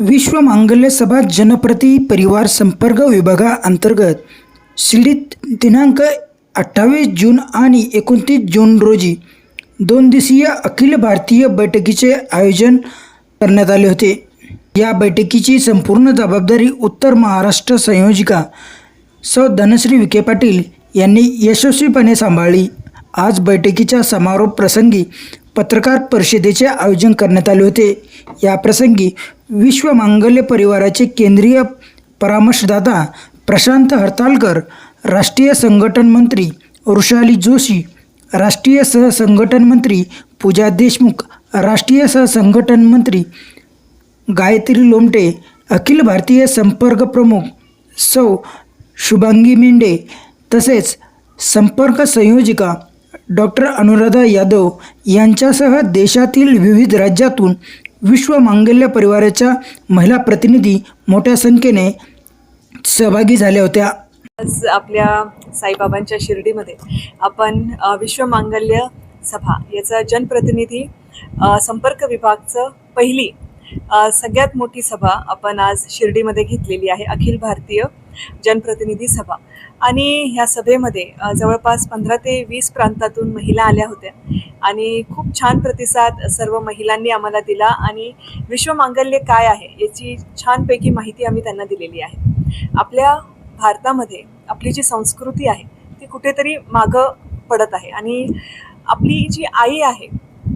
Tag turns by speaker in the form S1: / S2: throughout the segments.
S1: विश्व मांगल्य सभा जनप्रती परिवार संपर्क विभागाअंतर्गत शिर्डीत दिनांक अठ्ठावीस जून आणि एकोणतीस जून रोजी दोन दिवसीय अखिल भारतीय बैठकीचे आयोजन करण्यात आले होते. या बैठकीची संपूर्ण जबाबदारी उत्तर महाराष्ट्र संयोजिका सौ धनश्री विखे पाटील यांनी यशस्वीपणे सांभाळली. आज बैठकीच्या समारोप प्रसंगी पत्रकार परिषदेचे आयोजन करण्यात आले होते. या प्रसंगी विश्व मांगल्य परिवाराचे केंद्रीय परामर्शदाता प्रशांत हरतालकर राष्ट्रीय संघटन मंत्री वृषाली जोशी राष्ट्रीय सहसंघटन मंत्री पूजा देशमुख राष्ट्रीय सहसंघटन मंत्री गायत्री लोमटे अखिल भारतीय संपर्क प्रमुख सौ शुभांगी मेंढे तसेच संपर्क संयोजिका डॉक्टर अनुराधा यादव यांच्यासह देशातील विविध राज्यातून विश्व मांगल्य परिवाराच्या महिला प्रतिनिधी मोठ्या संख्येने सहभागी झाल्या होत्या.
S2: आज आपल्या साईबाबांच्या शिर्डीमध्ये आपण विश्व मांगल्य सभा याचा जनप्रतिनिधी संपर्क विभागचं पहिली सगळ्यात मोठी सभा आपण आज शिर्डीमध्ये घेतलेली आहे अखिल भारतीय जनप्रतिनिधी सभा. आणि ह्या सभेमध्ये जवळपास पंधरा ते वीस प्रांतातून महिला आल्या होत्या. आणि खूप छान प्रतिसाद सर्व महिलांनी आम्हाला दिला आणि विश्व मांगल्य काय आहे याची छानपैकी माहिती आम्ही त्यांना दिलेली आहे. आपल्या भारतामध्ये आपली जी संस्कृती आहे ती कुठेतरी मागं पडत आहे. आणि आपली जी आई आहे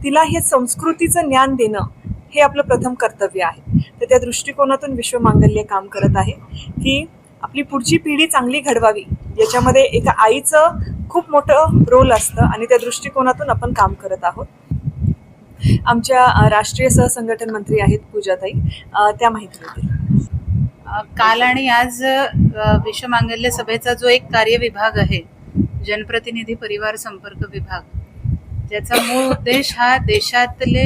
S2: तिला हे संस्कृतीचं ज्ञान देणं हे आपलं प्रथम कर्तव्य आहे. तर त्या दृष्टिकोनातून विश्व मांगल्य काम करत आहे की आपली पुढची पिढी चांगली घडवावी. याच्यामध्ये एका आईचं खूप मोठं रोल असतं आणि त्या दृष्टिकोनातून आपण काम करत आहोत. आमच्या राष्ट्रीय सहसंघटन मंत्री आहेत पूजाताई. त्या माहिती
S3: होती काल आणि आज विश्व मांगल्य सभेचा जो एक कार्यविभाग आहे जनप्रतिनिधी परिवार संपर्क विभाग ज्याचा मूळ उद्देश हा देशातले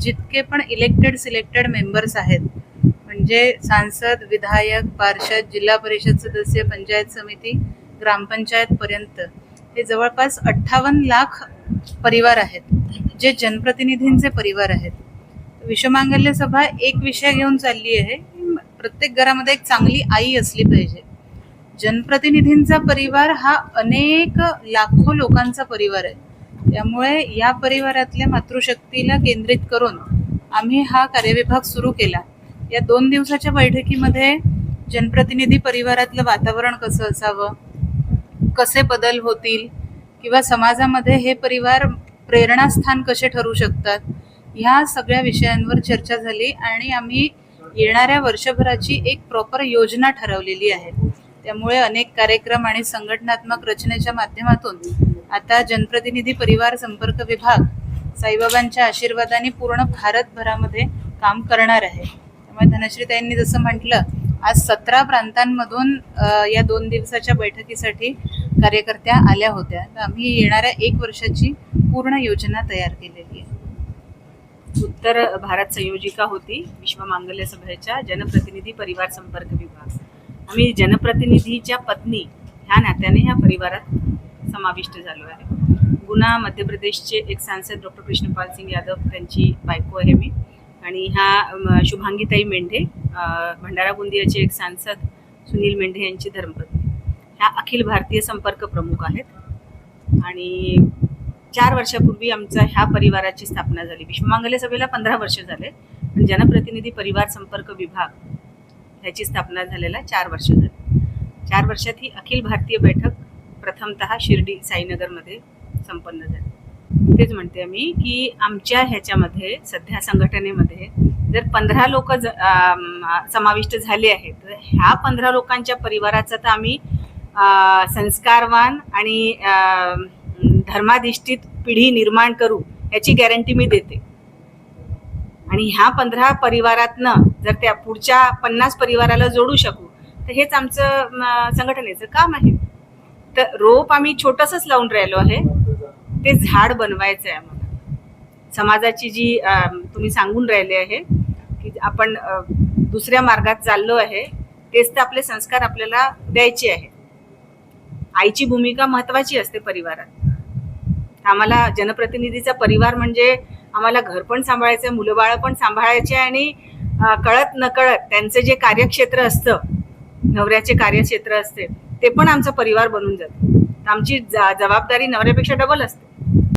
S3: जितके पण इलेक्टेड सिलेक्टेड मेंबर्स आहेत म्हणजे सांसद विधायक पार्षद जिल्हा परिषद सदस्य पंचायत समिती ग्रामपंचायतपर्यंत हे जवळपास अठ्ठावन्न लाख परिवार आहेत जे जनप्रतिनिधींचे परिवार आहेत. विश्वमांगल्य सभा एक विषय घेऊन चालली आहे प्रत्येक घरामध्ये एक चांगली आई असली पाहिजे. जनप्रतिनिधींचा परिवार हा अनेक लाखो लोकांचा परिवार आहे. त्यामुळे या परिवारातल्या मातृशक्तीला केंद्रित करून आम्ही हा कार्यविभाग सुरू केला. या दोन दिवसाच्या बैठकीमध्ये जनप्रतिनिधी परिवारातलं वातावरण कसं असावं? कसे बदल होतील? किंवा समाजामध्ये हे परिवार प्रेरणास्थान कसे ठरू शकतात? ह्या सगळ्या विषयांवर चर्चा झाली आणि आम्ही येणाऱ्या वर्षभराची एक प्रॉपर योजना ठरवलेली आहे. त्यामुळे अनेक कार्यक्रम आणि संघटनात्मक रचनेच्या माध्यमातून आता जनप्रतिनिधी परिवार संपर्क विभाग साईबाबांच्या आशीर्वादाने पूर्ण भारतभरामध्ये काम करणार आहे. त्यामुळे धनश्रीताईंनी जसं म्हटलं आज सतरा प्रांतांमधून या दोन दिवसाच्या बैठकीसाठी कार्यकर्त्या आल्या होत्या. तर आम्ही येणाऱ्या एक वर्षाची पूर्ण योजना तयार केलेली आहे.
S4: उत्तर भारत संयोजिका होती विश्व मांगल्य सभेच्या जनप्रतिनिधी परिवार संपर्क विभाग. आम्ही जनप्रतिनिधीच्या पत्नी ह्या नात्याने ह्या परिवारात समाविष्ट झालो आहे. गुना मध्य प्रदेशचे एक सांसद डॉक्टर कृष्णपाल सिंग यादव त्यांची बायको आहे मी. आणि ह्या शुभांगीताई मेंढे भंडारा गोंदियाचे एक सांसद सुनील मेंढे यांची धर्मपत्नी. ह्या अखिल भारतीय संपर्क प्रमुख आहेत. आणि चार वर्षापूर्वी आमचा ह्या परिवाराची स्थापना झाली. विश्वमांगल्य सभेला पंधरा वर्ष झाले. पण जनप्रतिनिधी परिवार संपर्क विभाग ह्याची स्थापना झालेला चार वर्ष झाली. चार वर्षात ही अखिल भारतीय बैठक प्रथमतः शिर्डी साईनगरमध्ये संपन्न झाली. तेच म्हणते मी की आमच्या ह्याच्यामध्ये सध्या संघटनेमध्ये जर पंधरा लोक समाविष्ट झाले आहेत तर ह्या पंधरा लोकांच्या परिवाराचा तर आम्ही संस्कारवान आणि धर्माधिष्ठित पिढी निर्माण करू याची गॅरंटी मी देते. आणि ह्या पंधरा परिवारातनं जर त्या पुढच्या पन्नास परिवाराला जोडू शकू तर हेच आमचं संघटनेचं काम आहे. तर रोप आम्ही छोटंसंच लावून राहिलो आहे. ते झाड बनवायचं आहे आम्हाला. समाजाची जी तुम्ही सांगून राहिले आहे की आपण दुसऱ्या मार्गात चाललो आहे तेच तर आपले संस्कार आपल्याला द्यायचे आहे. आईची भूमिका महत्वाची असते परिवारात. आम्हाला जनप्रतिनिधीचा परिवार म्हणजे आम्हाला घर पण सांभाळायचं आहे मुलंबाळं पण सांभाळायचे आणि कळत नकळत त्यांचं जे कार्यक्षेत्र असतं नवऱ्याचे कार्यक्षेत्र असते ते पण आमचा परिवार बनून जातं. आमची ज- जबाबदारी नवऱ्यापेक्षा डबल असते.